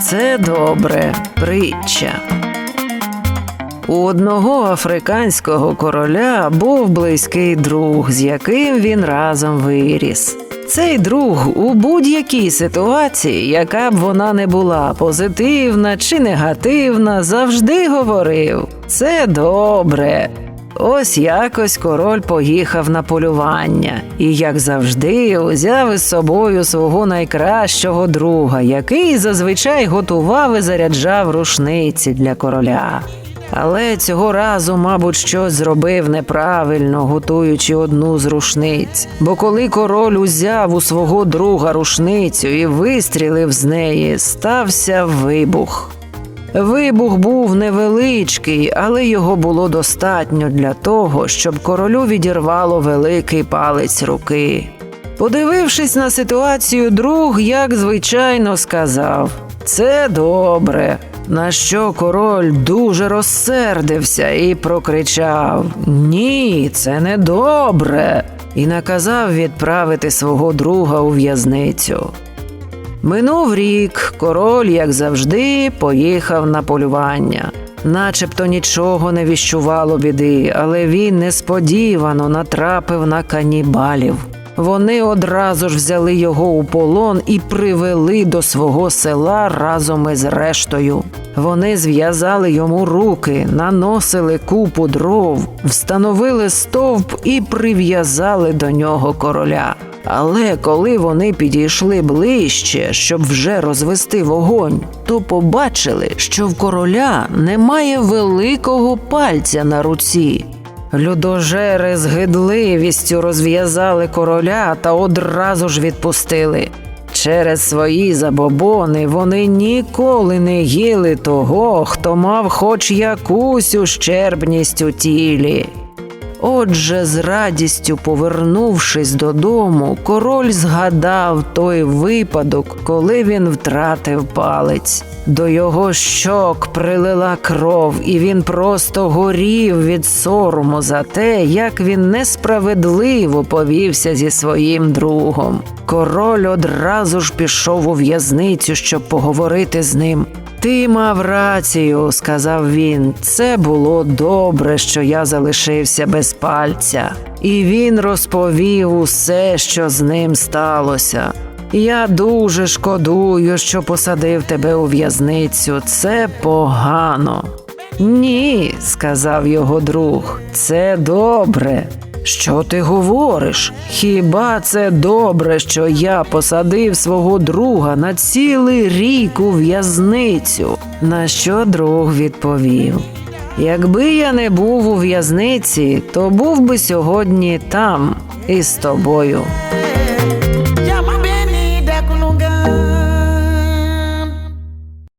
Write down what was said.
Це добре, притча. У одного африканського короля був близький друг, з яким він разом виріс. Цей друг у будь-якій ситуації, яка б вона не була, позитивна чи негативна, завжди говорив: це добре. Ось якось король поїхав на полювання і, як завжди, узяв із собою свого найкращого друга, який зазвичай готував і заряджав рушниці для короля. Але цього разу, мабуть, щось зробив неправильно, готуючи одну з рушниць. Бо коли король узяв у свого друга рушницю і вистрілив з неї, стався вибух. Вибух був невеличкий, але його було достатньо для того, щоб королю відірвало великий палець руки. Подивившись на ситуацію, друг, як звичайно, сказав: Це добре. На що король дуже розсердився і прокричав: Ні, це не добре. І наказав відправити свого друга у в'язницю. Минув рік, король, як завжди, поїхав на полювання. Начебто нічого не віщувало біди, але він несподівано натрапив на канібалів. Вони одразу ж взяли його у полон і привели до свого села разом із рештою. Вони зв'язали йому руки, наносили купу дров, встановили стовп і прив'язали до нього короля. Але коли вони підійшли ближче, щоб вже розвести вогонь, то побачили, що в короля немає великого пальця на руці. Людожери з гидливістю розв'язали короля та одразу ж відпустили. Через свої забобони вони ніколи не їли того, хто мав хоч якусь ущербність у тілі. Отже, з радістю повернувшись додому, король згадав той випадок, коли він втратив палець. До його щок прилила кров, і він просто горів від сорому за те, як він несправедливо повівся зі своїм другом. Король одразу ж пішов у в'язницю, щоб поговорити з ним. Ти мав рацію, сказав він. Це було добре, що я залишився без пальця. І він розповів усе, що з ним сталося. Я дуже шкодую, що посадив тебе у в'язницю. Це погано. Ні, сказав його друг, це добре. Що ти говориш? Хіба це добре, що я посадив свого друга на цілий рік у в'язницю? На що друг відповів: Якби я не був у в'язниці, то був би сьогодні там із тобою.